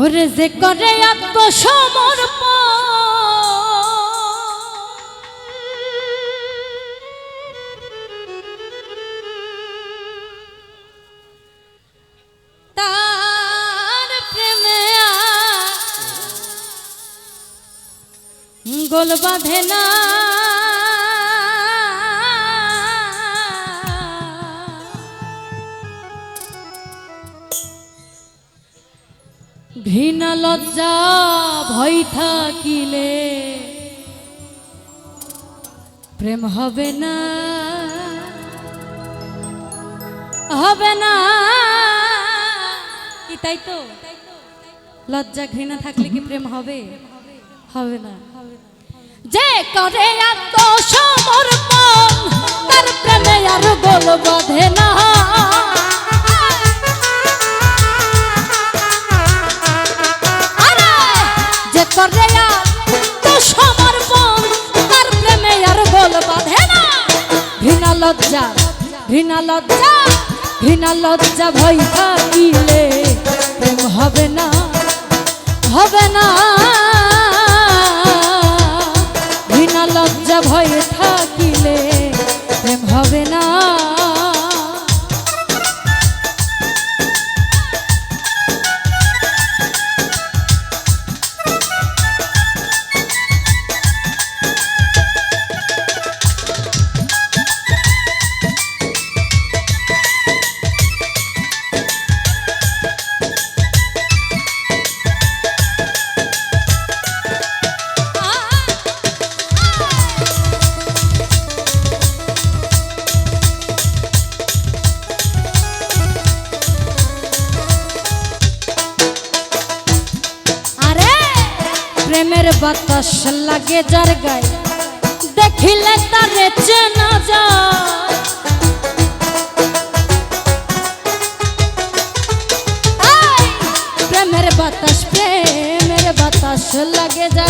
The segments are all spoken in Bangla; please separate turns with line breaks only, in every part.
ওরে যে করে প্রেমে গোল বাঁধে না। ঘৃণা লজ্জা ভয় থাকিলে প্রেম হবে না হবে না। কি তাই তো? লজ্জা, ঘৃণা থাকলে কি প্রেম হবে? হবে না। যে করে আত্মসমর্পণ, তার প্রেমে আর গোল বাঁধে না। লজ্জা ঘৃণা লজ্জা ঘৃণা লজ্জা ভয় থাকিলে হবে না হবে না। বাতাস লাগে যার গায়ে। দেখিলে তারে চেনা যা প্রেমের বাতাস প্রেমের বাতাস লাগে যার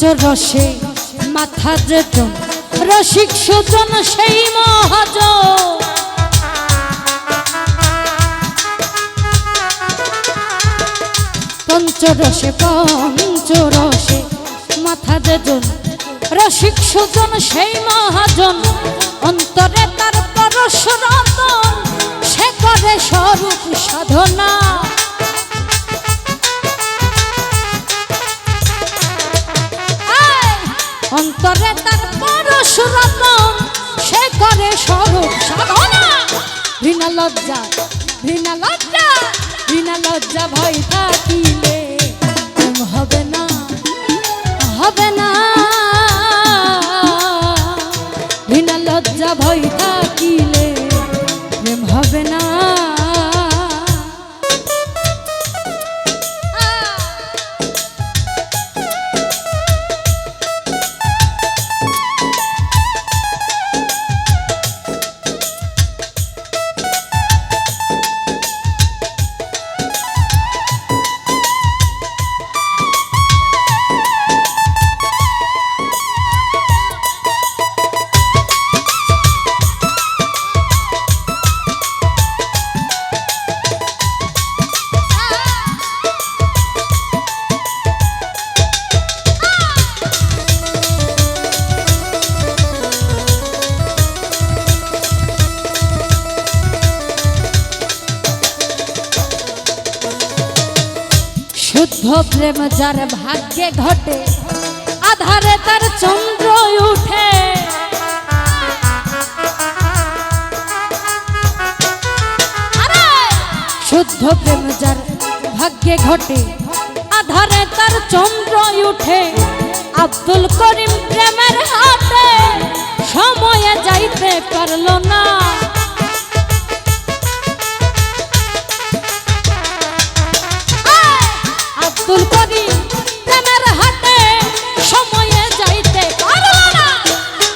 পঞ্চরসে মাথা যেজন রসিক সুজন সেই মহাজ পঞ্চরসে পঞ্চরসে মাথা যেজন রসিক সুজন সেই মহাজন। অন্তরে তার পরশ রতন। সে করে স্বরূপ সাধনা। ঘৃণা লজ্জা ঘৃণা লজ্জা ঘৃণা লজ্জা ভয় থাকিলে। হবে না হবে না। প্রেম যার ভাগ্যে ঘটে, আধারে তার চন্দ্র উঠে। শুদ্ধ প্রেম যার ভাগ্যে ঘটে, আধারে তার চন্দ্র উঠে। আব্দুল করিম প্রেমের হাটে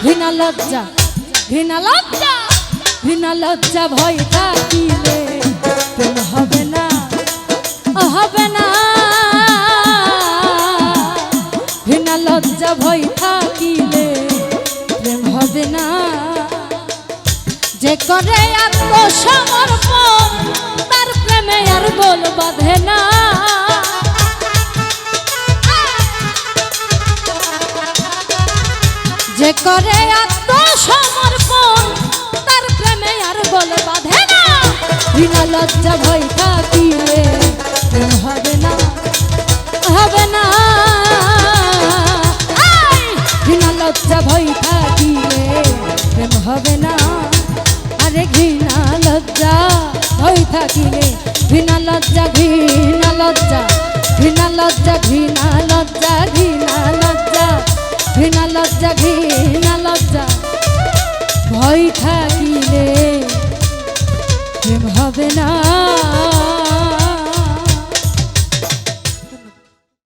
ঘৃণা লজ্জা ঘৃণা লজ্জা ঘৃণা লজ্জা ভয় থাকিলে প্রেম হবে না হবে না। ঘৃণা লজ্জা ভয় থাকিলে প্রেম হবে না। যে করে আত্মসমর্পণ, তার প্রেমে আর গোল বাঁধে না। যে করে আত্মসমর্পণ, তার প্রেমে আর গোল বাঁধে না। বিনা লজ্জা ভয় থাকিলে হবে না হবে না! বিনা লজ্জা ভয় থাকিলে প্রেম হবে না। আরে ঘৃণা লজ্জা ভয় থাকিলে ঘৃণা লজ্জা ঘৃণা লজ্জা ঘৃণা লজ্জা ঘৃণা লজ্জা। ঘৃণা লজ্জা ঘৃণা লজ্জা। ভয় থাকিলে হবে না।